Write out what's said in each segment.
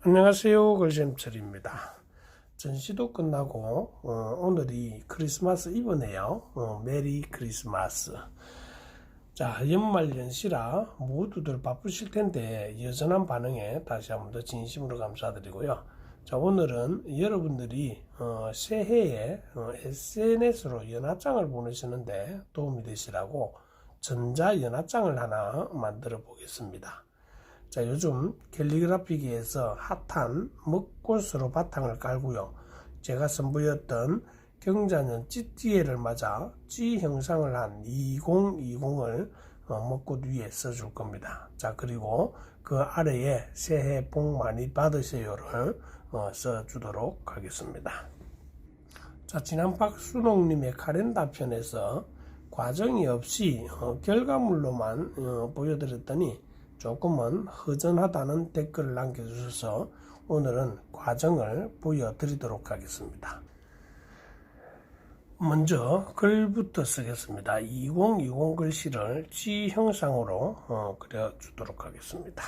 안녕하세요. 글잼철입니다. 전시도 끝나고 어, 오늘이 크리스마스 이브네요. 어, 메리 크리스마스. 자 연말 연시라 모두들 바쁘실 텐데 여전한 반응에 다시 한번 더 진심으로 감사드리고요. 자 오늘은 여러분들이 어, 새해에 어, SNS로 연하장을 보내시는데 도움이 되시라고 전자 연하장을 하나 만들어 보겠습니다 자, 요즘 캘리그라피기에서 핫한 먹꽃으로 바탕을 깔고요. 제가 선보였던 경자년 찌띠해를 맞아 찌 형상을 한 2020을 먹꽃 위에 써줄 겁니다. 자, 그리고 그 아래에 새해 복 많이 받으세요를 어, 써주도록 하겠습니다. 자, 지난 박순옥님의 카렌다 편에서 과정이 없이 어, 결과물로만 어, 보여드렸더니 조금은 허전하다는 댓글을 남겨주셔서 오늘은 과정을 보여드리도록 하겠습니다. 먼저 글부터 쓰겠습니다. 2020 글씨를 G 형상으로 어, 그려주도록 하겠습니다.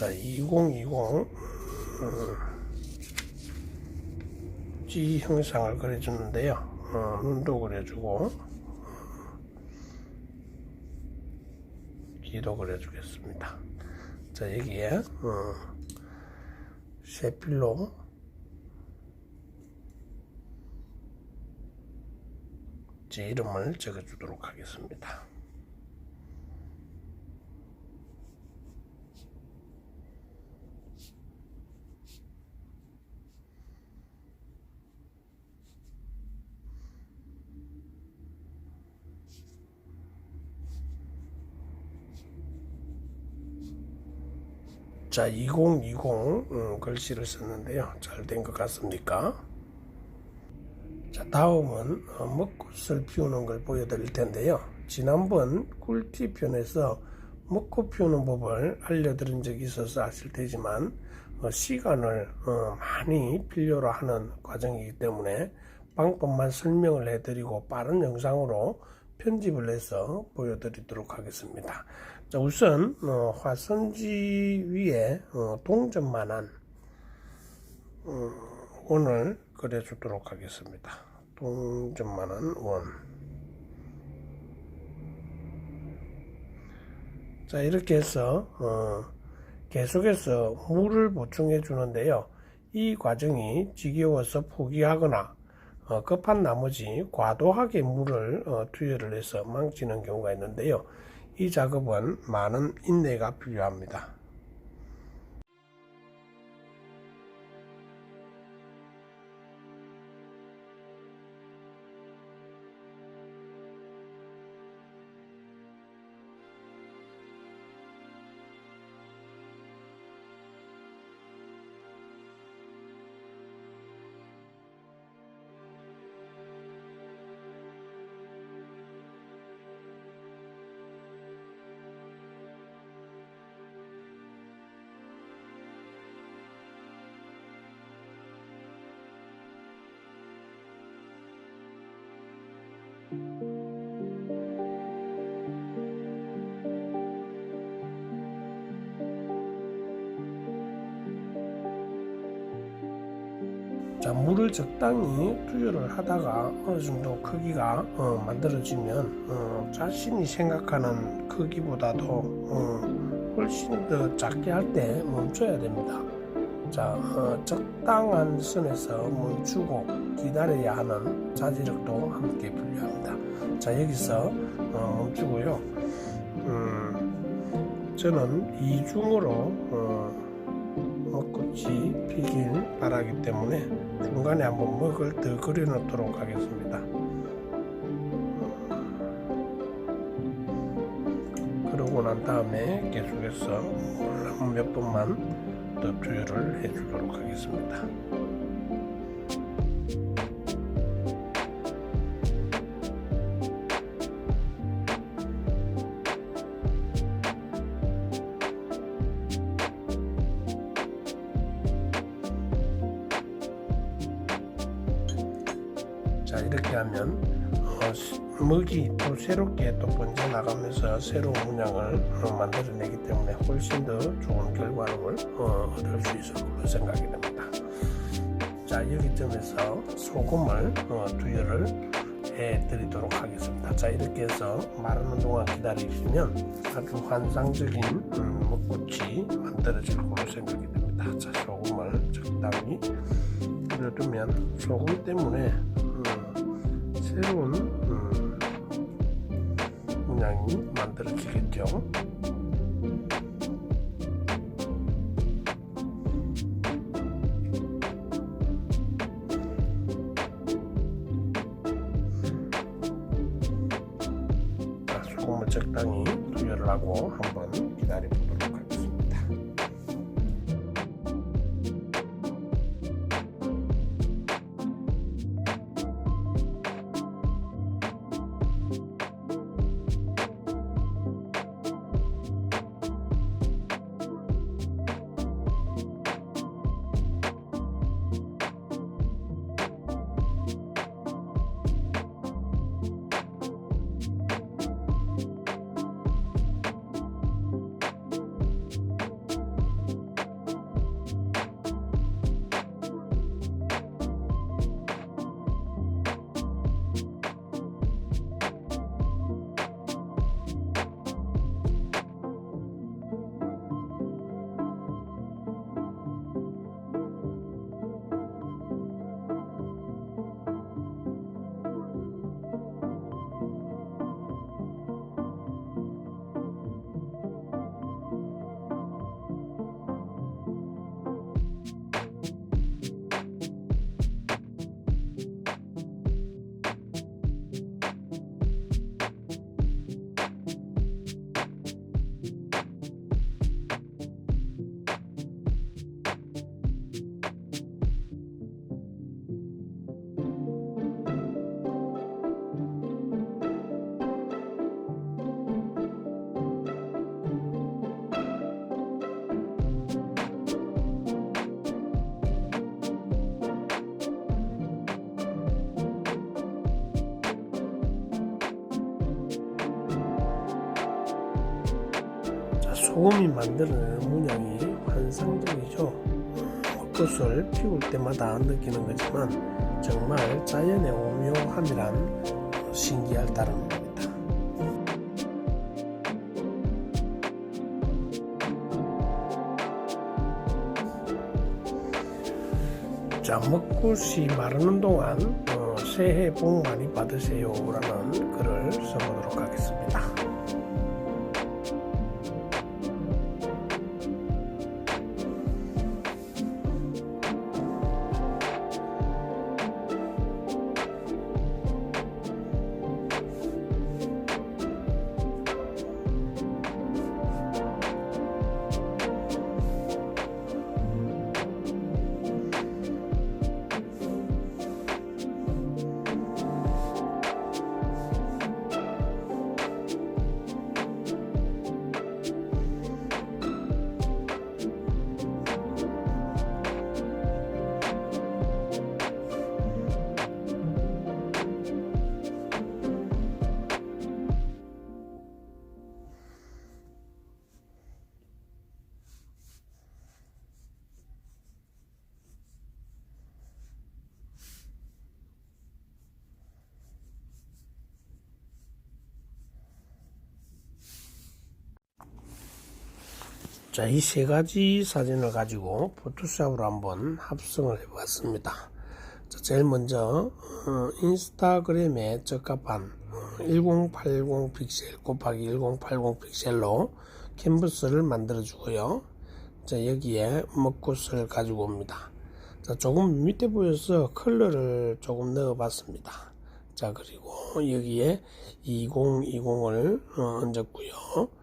자, 2020 음, G 형상을 그려주는데요. 어, 눈도 그려주고 귀도 그려주겠습니다. 자, 여기에 어, 쇠필로 제 이름을 적어주도록 하겠습니다. 자, 2020 음, 글씨를 썼는데요. 잘 된 것 같습니까? 자, 다음은 어, 먹꽃을 피우는 걸 보여드릴 텐데요. 지난번 꿀팁 편에서 먹꽃 피우는 법을 알려드린 적이 있어서 아실 테지만 어, 시간을 어, 많이 필요로 하는 과정이기 때문에 방법만 설명을 해드리고 빠른 영상으로 편집을 해서 보여드리도록 하겠습니다. 자, 우선 어, 화선지 위에 어, 동전만한 어, 원을 그려주도록 하겠습니다. 동전만한 원. 자, 이렇게 해서 어, 계속해서 물을 보충해 주는데요. 이 과정이 지겨워서 포기하거나 어, 급한 나머지 과도하게 물을 어, 투여를 해서 망치는 경우가 있는데요. 이 작업은 많은 인내가 필요합니다. 자, 물을 적당히 투여를 하다가 어느 정도 크기가 어, 만들어지면 어, 자신이 생각하는 크기보다도 어, 훨씬 더 작게 할 때 멈춰야 됩니다. 자, 어, 적당한 선에서 멈추고 기다려야 하는 자제력도 함께 필요합니다. 자, 여기서 어, 멈추고요. 음, 저는 이중으로 어, 먹꽃이 피길 바라기 때문에 중간에 한번 먹을 더 그려 놓도록 하겠습니다. 그러고 난 다음에 계속해서 물몇 번만 더 투여를 해주도록 하겠습니다. 자 이렇게 하면 먹이 또 새롭게 또 번져 나가면서 새로운 문양을 어, 만들어내기 때문에 훨씬 더 좋은 결과를 어, 얻을 수 있을 걸로 생각이 됩니다. 자 여기점에서 소금을 어, 투여를 해드리도록 하겠습니다. 자 이렇게 해서 마르는 동안 기다리시면 아주 환상적인 음, 먹꽃이 만들어질 걸로 생각이 됩니다. 자 소금을 적당히 뿌려두면 소금 때문에 음, 새로운 음, 문양이 만들어지겠죠. 소금이 만드는 문양이 환상적이죠. 꽃을 피울 때마다 느끼는 거지만 정말 자연의 오묘함이란 신기할 따름입니다. 자, 먹꽃이 마르는 동안 어, 새해 복 많이 받으세요라는 글을 써보도록 하겠습니다. 자, 이 세 가지 사진을 가지고 포토샵으로 한번 합성을 해봤습니다. 자, 제일 먼저 어, 인스타그램에 적합한 어, 1080 픽셀 곱하기 1080 픽셀로 캔버스를 만들어 주고요. 자 여기에 먹굿을 가지고 옵니다. 자 조금 밑에 보여서 컬러를 조금 넣어 봤습니다. 자 그리고 여기에 2020을 어, 얹었고요.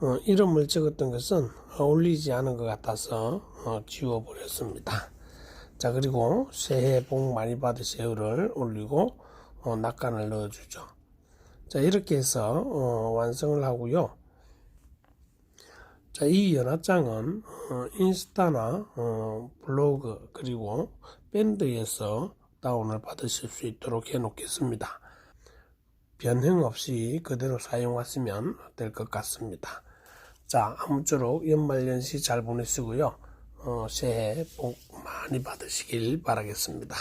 어, 이름을 적었던 것은 어울리지 않은 것 같아서 어, 지워버렸습니다. 자 그리고 새해 복 많이 받으세요를 올리고 어, 낙관을 넣어주죠. 자 이렇게 해서 어, 완성을 하고요. 자, 이 연합장은 어, 인스타나 어, 블로그 그리고 밴드에서 다운을 받으실 수 있도록 해놓겠습니다. 변형 없이 그대로 사용하시면 될 것 같습니다. 자, 아무쪼록 연말연시 잘 보내시고요. 어, 새해 복 많이 받으시길 바라겠습니다.